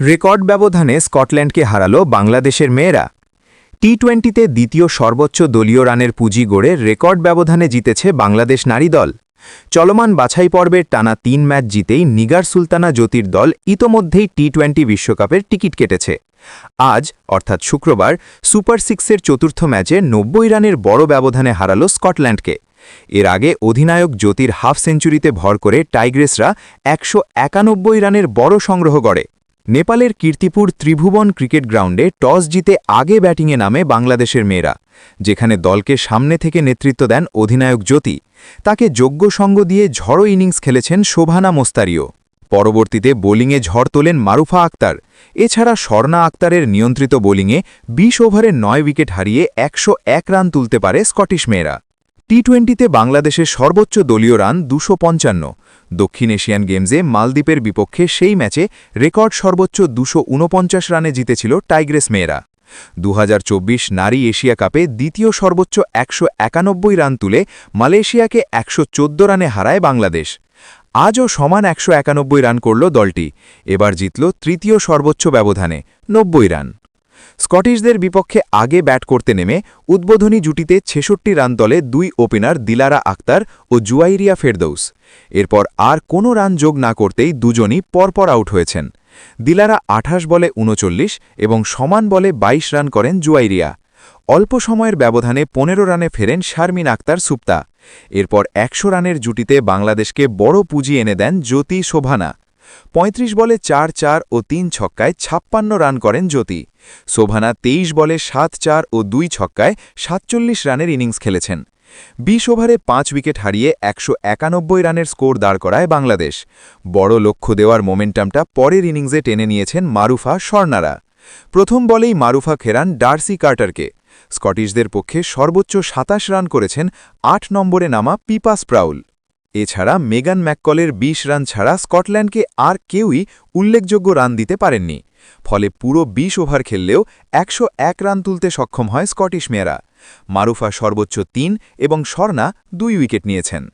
Record ব্যবধানে স্কটল্যান্ডকে হারালো বাংলাদেশের মেয়েরা। টি টোয়েন্টিতে দ্বিতীয় সর্বোচ্চ দলীয় রানের পুঁজি গড়ে রেকর্ড ব্যবধানে জিতেছে বাংলাদেশ নারী দল। চলমান বাছাই পর্বের টানা তিন ম্যাচ জিতেই নিগার সুলতানা জ্যোতির দল ইতোমধ্যেই টি টোয়েন্টি বিশ্বকাপের টিকিট কেটেছে। আজ, অর্থাৎ শুক্রবার, সুপার সিক্সের চতুর্থ ম্যাচে নব্বই রানের বড় ব্যবধানে হারালো স্কটল্যান্ডকে। এর আগে অধিনায়ক জ্যোতির হাফ সেঞ্চুরিতে ভর করে টাইগ্রেসরা একশো একানব্বই রানের বড় সংগ্রহ করে নেপালের কীর্তিপুর ত্রিভুবন ক্রিকেট গ্রাউন্ডে টস জিতে আগে ব্যাটিংয়ে নামে বাংলাদেশের মেয়েরা, যেখানে দলকে সামনে থেকে নেতৃত্ব দেন অধিনায়ক জ্যোতি। তাকে যোগ্য সঙ্গ দিয়ে ঝড়ো ইনিংস খেলেছেন শোভানা মোস্তারিও। পরবর্তীতে বোলিংয়ে ঝড় তোলেন মারুফা আক্তার। এছাড়া স্বর্ণা আক্তারের নিয়ন্ত্রিত বোলিংয়ে ২০ ওভারে নয় উইকেট হারিয়ে একশো এক রান তুলতে পারে স্কটিশ মেয়েরা। টি টোয়েন্টিতে বাংলাদেশের সর্বোচ্চ দলীয় রান দুশো পঞ্চান্ন। দক্ষিণ এশিয়ান গেমসে মালদ্বীপের বিপক্ষে সেই ম্যাচে রেকর্ড সর্বোচ্চ দুশো রানে জিতেছিল টাইগ্রেস মেয়েরা। দু হাজার চব্বিশ নারী এশিয়া কাপে দ্বিতীয় সর্বোচ্চ একশো একানব্বই রান তুলে মালয়েশিয়াকে একশো চোদ্দ রানে হারায় বাংলাদেশ। আজও সমান একশো একানব্বই রান করল দলটি। এবার জিতল তৃতীয় সর্বোচ্চ ব্যবধানে নব্বই রান। স্কটিশদের বিপক্ষে আগে ব্যাট করতে নেমে উদ্বোধনী জুটিতে ছেষট্টি রান দলে দুই ওপেনার দিলারা আক্তার ও জুয়াইরিয়া ফেরদৌস। এরপর আর কোনো রান যোগ না করতেই দুজনই পরপর আউট হয়েছেন। দিলারা আঠাশ বলে উনচল্লিশ এবং সমান বলে ২২ রান করেন জুয়াইরিয়া। অল্প সময়ের ব্যবধানে পনেরো রানে ফেরেন শারমিন আক্তার সুপ্তা। এরপর একশো রানের জুটিতে বাংলাদেশকে বড় পুঁজি এনে দেন জ্যোতি শোভানা। ৩৫ বলে চার চার ও তিন ছক্কায় ছাপ্পান্ন রান করেন জ্যোতি। শোভানা ২৩ বলে সাত চার ও দুই ছক্কায় সাতচল্লিশ রানের ইনিংস খেলেছেন। বিশ ওভারে পাঁচ উইকেট হারিয়ে একশো একানব্বই রানের স্কোর দাঁড় করায় বাংলাদেশ। বড় লক্ষ্য দেওয়ার মোমেন্টামটা পরের ইনিংসে টেনে নিয়েছেন মারুফা স্বর্ণারা প্রথম বলেই মারুফা খেরান ডার্সি কার্টারকে। স্কটিশদের পক্ষে সর্বোচ্চ সাতাশ রান করেছেন, আট নম্বরে নামা পিপা স্প্রাউল এছাড়া মেগান ম্যাককলের ২০ রান ছাড়া স্কটল্যান্ডকে আর কেউই উল্লেখযোগ্য রান দিতে পারেননি। ফলে পুরো ২০ ওভার খেললেও একশো এক রান তুলতে সক্ষম হয় স্কটিশ মেয়েরা। মারুফা সর্বোচ্চ তিন এবং স্বর্ণা দুই উইকেট নিয়েছেন।